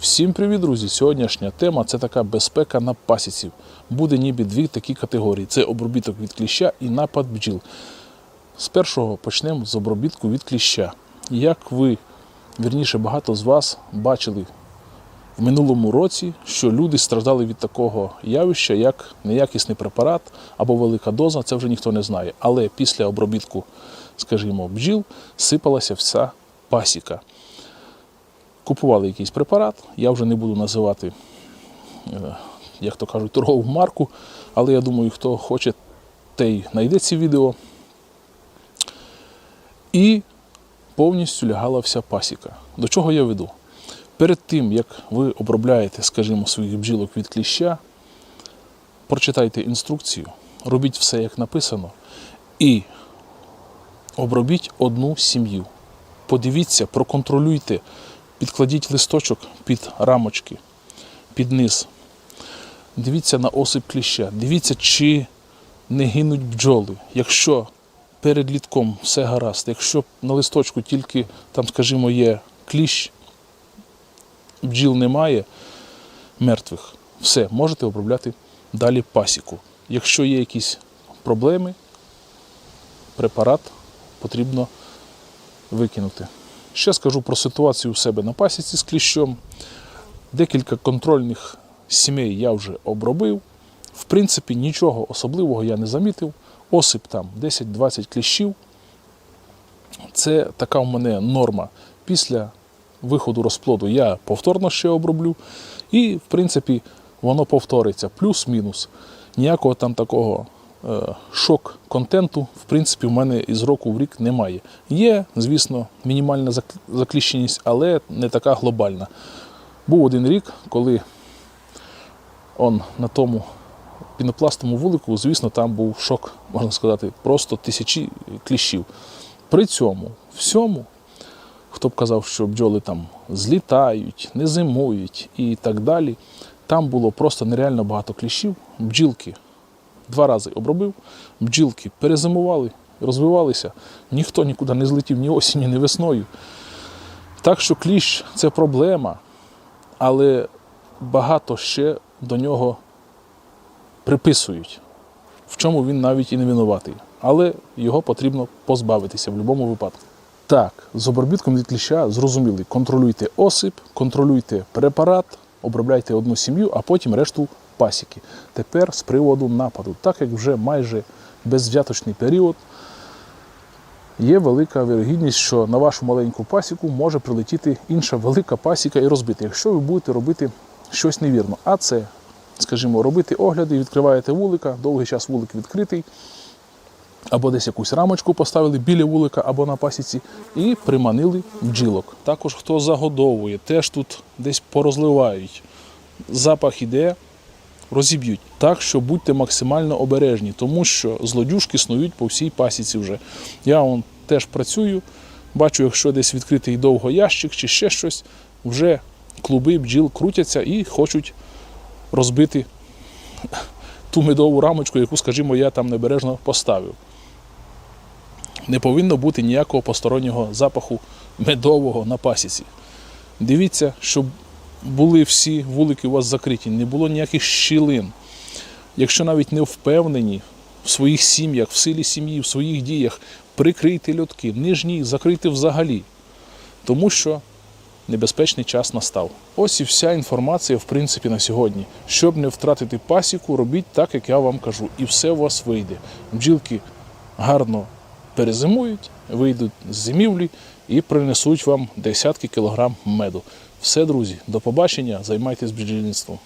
Всім привіт, друзі! Сьогоднішня тема це така безпека на пасіці. Буде ніби дві такі категорії: це обробіток від кліща і напад бджіл. З першого почнемо з обробітку від кліща. Як ви, вірніше, багато з вас бачили в минулому році, що люди страждали від такого явища, як неякісний препарат або велика доза, це вже ніхто не знає. Але після обробітку, скажімо, бджіл сипалася вся пасіка купували якийсь препарат. Я вже не буду називати, е, як то кажуть, торгову марку, але я думаю, хто хоче, той знайде ці відео. І повністю лягала вся пасіка. До чого я веду? Перед тим, як ви обробляєте, скажімо, своїх бджілок від кліща, прочитайте інструкцію, робіть все, як написано, і обробіть одну сім'ю. Подивіться, проконтролюйте, підкладіть листочок під рамочки, під низ. Дивіться на осип кліща, дивіться, чи не гинуть бджоли. Якщо перед літком все гаразд, якщо на листочку тільки, там, скажімо, є кліщ, бджіл немає мертвих, все, можете обробляти далі пасіку. Якщо є якісь проблеми, препарат потрібно викинути. Ще скажу про ситуацію у себе на пасіці з кліщом. Декілька контрольних сімей я вже обробив. В принципі, нічого особливого я не замітив. Осип там 10-20 кліщів. Це така в мене норма. Після виходу розплоду я повторно ще оброблю. І, в принципі, воно повториться. Плюс-мінус. Ніякого там такого е, шок-контенту, в принципі, в мене із року в рік немає. Є, звісно, мінімальна закліщеність, але не така глобальна. Був один рік, коли он на тому пінопластовому вулику, звісно, там був шок, можна сказати, просто тисячі кліщів. При цьому всьому, хто б казав, що бджоли там злітають, не зимують і так далі, там було просто нереально багато кліщів, бджілки два рази обробив, бджілки перезимували, розвивалися, ніхто нікуди не злетів ні осінню, ні весною. Так що кліщ це проблема, але багато ще до нього приписують, в чому він навіть і не винуватий. Але його потрібно позбавитися в будь-якому випадку. Так, з обробітком від кліща зрозуміли, контролюйте осип, контролюйте препарат, обробляйте одну сім'ю, а потім решту пасіки. Тепер з приводу нападу, так як вже майже безвзяточний період, є велика вірогідність, що на вашу маленьку пасіку може прилетіти інша велика пасіка і розбити, якщо ви будете робити щось невірно. А це, скажімо, робити огляди, відкриваєте вулика, довгий час вулик відкритий, або десь якусь рамочку поставили біля вулика або на пасіці і приманили бджілок. Також хто загодовує, теж тут десь порозливають. Запах іде, розіб'ють. Так що будьте максимально обережні, тому що злодюжки снують по всій пасіці вже. Я вон теж працюю, бачу, якщо десь відкритий довго ящик чи ще щось, вже клуби бджіл крутяться і хочуть розбити ту медову рамочку, яку, скажімо, я там небережно поставив. Не повинно бути ніякого постороннього запаху медового на пасіці. Дивіться, щоб були всі вулики у вас закриті, не було ніяких щілин. Якщо навіть не впевнені в своїх сім'ях, в силі сім'ї, в своїх діях, прикрийте льотки, нижні закрийте взагалі. Тому що небезпечний час настав. Ось і вся інформація, в принципі, на сьогодні. Щоб не втратити пасіку, робіть так, як я вам кажу, і все у вас вийде. Бджілки гарно перезимують, вийдуть з зимівлі і принесуть вам десятки кілограм меду. Все, друзі, до побачення, займайтесь бджільництвом.